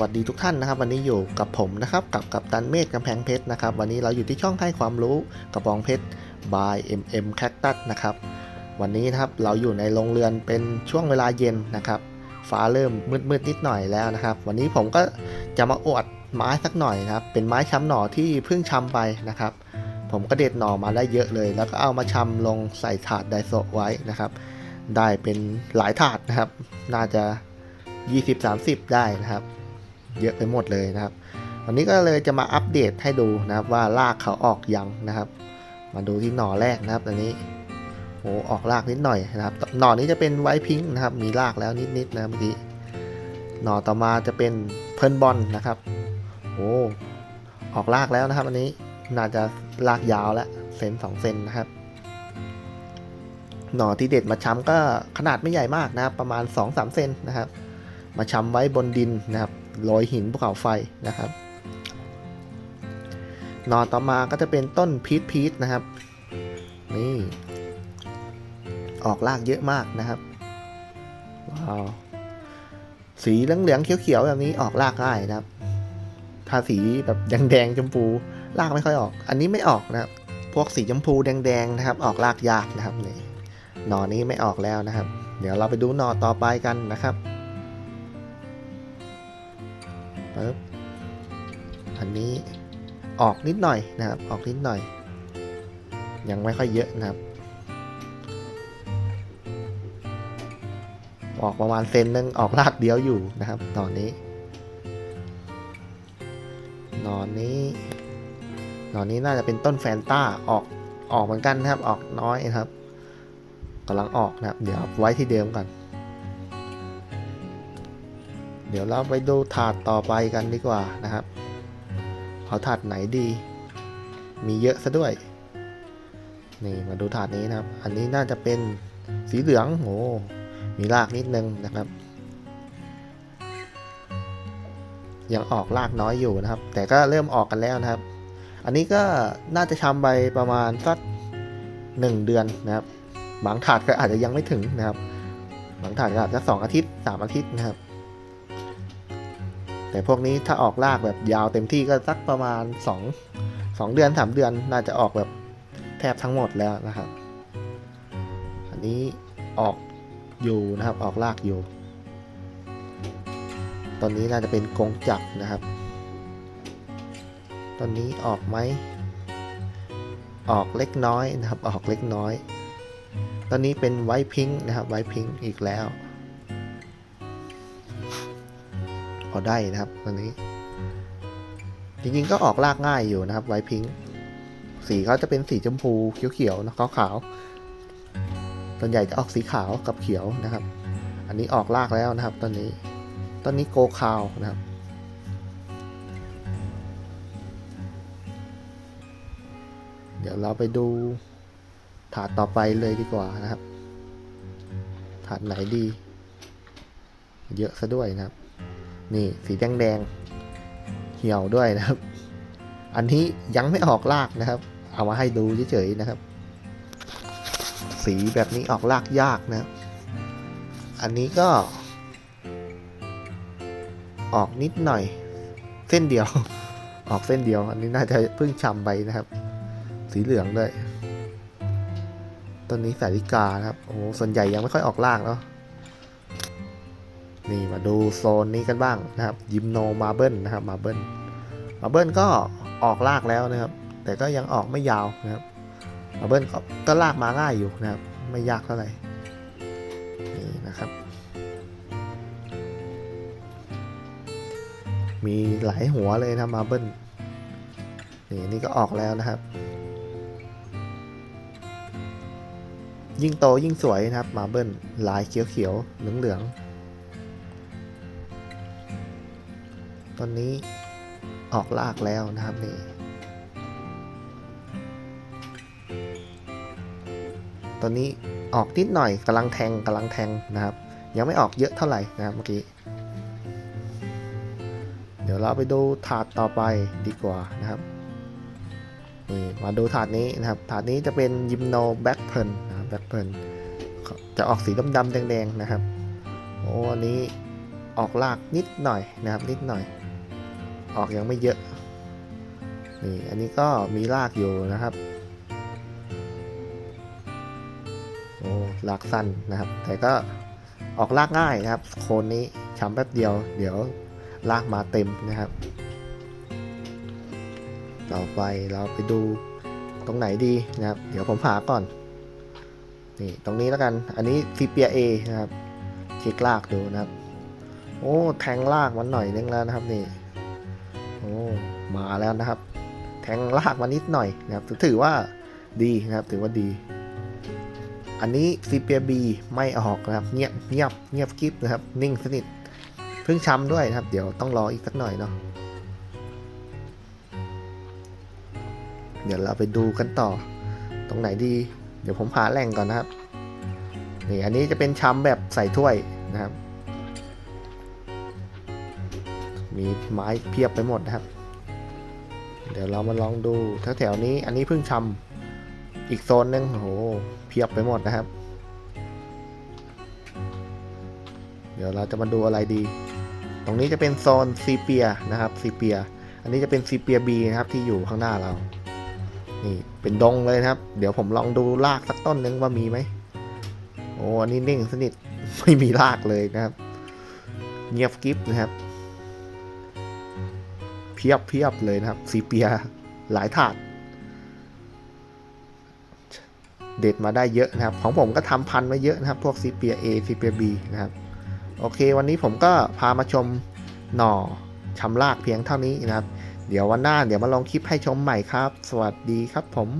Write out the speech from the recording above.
วัสดีทุกท่านนะครับ วันนี้อยู่กับผมนะครับกับกับตันเมธกำแพงเพชรนะครับ วันนี้เราอยู่ที่ช่องให้ความรู้กระบองเพชร by MM Cactus นะครับ วันนี้นะครับเราอยู่ในโรงเรือนเป็นช่วงเวลาเย็นนะครับ ฟ้าเริ่มมืดๆนิดหน่อยแล้วนะครับ วันนี้ผมก็จะมาอวดไม้สักหน่อยนะครับ เป็นไม้ช้ำหน่อที่เพิ่งช้ำไปนะครับ ผมก็เด็ดหน่อมาได้เยอะเลย แล้วก็เอามาช้ำลงใส่ถาดไดโซะไว้นะครับ ได้เป็นหลายถาดนะครับ น่าจะ 20-30 ได้นะครับ เยอะไปหมดเลยนะครับ วันนี้ก็เลยจะมาอัปเดตให้ดูนะครับว่ารากเขาออกยังนะครับ มาดูที่หน่อแรกนะครับอันนี้โอ้ออกรากนิดหน่อยนะครับ หน่อนี้จะเป็นไวท์พิงค์นะครับ มีรากแล้วนิดๆนะเมื่อกี้หน่อต่อมาจะเป็นเพิร์นบอลนะครับโอ้ออกรากแล้วนะครับ อันนี้น่าจะรากยาวแล้วเซนสองเซนนะครับหน่อที่เด็ดมาช้ำก็ขนาดไม่ใหญ่มากนะครับ ประมาณ 2-3 เซนนะครับ มาช้ำไว้บนดินนะครับ โรยหินภูเขาไฟนะครับหน่อต่อมาก็จะเป็นต้นพีชพีชนะครับ นี่ ออกรากเยอะมากนะครับ ว้าว สีเหลืองๆเขียวๆแบบนี้ออกรากง่ายนะครับถ้าสีแบบแดงๆชมพูรากไม่ค่อยออก อันนี้ไม่ออกนะครับ พวกสีชมพูแดงๆนะครับ ออกรากยากนะครับนี่หน่อนี้ไม่ออกแล้วนะครับ เดี๋ยวเราไปดูหน่อต่อไปกันนะครับ ปึ๊บอันนี้ออกนิดหน่อยนะครับ ออกนิดหน่อย ยังไม่ค่อยเยอะนะครับ ออกประมาณเซนนึงออกรากเดียวอยู่นะครับตอนนี้หนอนนี้หนอนนี้น่าจะเป็นต้นแฟนต้าออกออกเหมือนกันนะครับ ออกน้อยนะครับกำลังออกนะครับ เดี๋ยวไว้ที่เดิมก่อน เดี๋ยวเราไปดูถาดต่อไปกันดีกว่านะครับ เอาถาดไหนดี มีเยอะซะด้วย นี่มาดูถาดนี้นะครับ อันนี้น่าจะเป็นสีเหลืองโอ้มีรากนิดนึงนะครับ ยังออกรากน้อยอยู่นะครับ แต่ก็เริ่มออกกันแล้วนะครับ อันนี้ก็น่าจะชำไปประมาณสักหนึ่งเดือนนะครับ บางถาดก็อาจจะยังไม่ถึงนะครับ บางถาดก็อาจจะสองอาทิตย์สามอาทิตย์นะครับ แต่พวกนี้ถ้าออกรากแบบยาวเต็มที่ก็สักประมาณ 2 2 เดือน 3 เดือนน่าจะออกแบบแทบทั้งหมดแล้วนะครับ อันนี้ออกอยู่นะครับออกรากอยู่ ตอนนี้น่าจะเป็นกงจักรนะครับ ตอนนี้ออกไหม ออกเล็กน้อยนะครับ ออกเล็กน้อย ตอนนี้เป็นไวท์พิงค์นะครับไวท์พิงค์อีกแล้ว อได้นะครับตอนนี้ จริงๆก็ออกรากง่ายอยู่นะครับ ไวพิงสีเขาจะเป็นสีชมพูเขียวๆนะขาวๆส่วนใหญ่จะออกสีขาวกับเขียวนะครับ อันนี้ออกรากแล้วนะครับตอนนี้ตอนนี้โกคาวนะครับเดี๋ยวเราไปดูถาดต่อไปเลยดีกว่านะครับ ถาดไหนดี เยอะซะด้วยนะครับ นี่สีแดงแดงเหี่ยวด้วยนะครับ อันนี้ยังไม่ออกรากนะครับ เอามาให้ดูเฉยๆนะครับ สีแบบนี้ออกรากยากนะอันนี้ก็ ออกนิดหน่อย เส้นเดียว ออกเส้นเดียว อันนี้น่าจะเพิ่งชำไปนะครับ สีเหลืองด้วยต้นนี้สาริกานะครับ โอ้โหส่วนใหญ่ยังไม่ค่อยออกรากเนาะ นี่มาดูโซนนี้กันบ้างนะครับยิมโนมาเบิลนะครับมาเบิลมาเบิลก็ออกรากแล้วนะครับ แต่ก็ยังออกไม่ยาวนะครับมาเบิลก็ก็ลากมาง่ายอยู่นะครับ ไม่ยากเท่าไหร่นี่นะครับ มีหลายหัวเลยนะมาเบิลนี่นี่ก็ออกแล้วนะครับ ยิ่งโตยิ่งสวยนะครับมาเบิลลายเขียวๆเหลืองๆ ตอนนี้ออกลากแล้วนะครับนี่ตอนนี้ออกนิดหน่อยกำลังแทงกำลังแทงนะครับ ยังไม่ออกเยอะเท่าไหร่นะครับเมื่อกี้ เดี๋ยวเราไปดูถาดต่อไปดีกว่านะครับนี่มาดูถาดนี้นะครับ ถาดนี้จะเป็นยิมโนแบ็คเพิร์นนะครับแบ็คเพิร์นจะออกสีดำๆแดงๆนะครับ โอ้อันนี้ออกรากนิดหน่อยนะครับนิดหน่อย ออกยังไม่เยอะ นี่ อันนี้ก็มีรากอยู่นะครับ โอ้รากสั้นนะครับ แต่ก็ออกรากง่ายนะครับ โคนนี้ช้ำแป๊บเดียว เดี๋ยวรากมาเต็มนะครับ ต่อไปเราไปดูตรงไหนดีนะครับ เดี๋ยวผมหาก่อน นี่ ตรงนี้แล้วกัน อันนี้ซีเปียเอนะครับ เช็ครากดูนะครับ โอ้ แทงรากมันหน่อยนึงแล้วนะครับนี่ โอ้มาแล้วนะครับ แทงรากมานิดหน่อยนะครับ ถือว่าดีนะครับถือว่าดี อันนี้ซีเปียบีไม่ออกนะครับ เงียบเงียบเงียบกริบนะครับ นิ่งสนิทเพิ่งช้ำด้วยนะครับ เดี๋ยวต้องรออีกสักหน่อยเนาะเดี๋ยวเราไปดูกันต่อ ตรงไหนดี เดี๋ยวผมหาแหล่งก่อนนะครับนี่อันนี้จะเป็นช้ำแบบใส่ถ้วยนะครับ มีไม้เพียบไปหมดนะครับ เดี๋ยวเรามาลองดูแถวๆนี้อันนี้เพิ่งชำอีกโซนหนึงโอ้โหเพียบไปหมดนะครับ เดี๋ยวเราจะมาดูอะไรดี ตรงนี้จะเป็นโซนซีเปียนะครับซีเปีย อันนี้จะเป็นซีเปียบีนะครับที่อยู่ข้างหน้าเรา นี่เป็นดงเลยนะครับ เดี๋ยวผมลองดูรากสักต้นนึงว่ามีไหมโอ้อันนี้นิ่งสนิทไม่มีรากเลยนะครับ เงียบกริบนะครับ เพียบเพียบเลยนะครับซีเปียหลายถาด เด็ดมาได้เยอะนะครับ ของผมก็ทำพันมาเยอะนะครับ พวกซีเปีย A ซีเปีย B นะครับ โอเค วันนี้ผมก็พามาชมหน่อชำรากเพียงเท่านี้นะครับ เดี๋ยววันหน้าเดี๋ยวมาลองคลิปให้ชมใหม่ครับ สวัสดีครับผม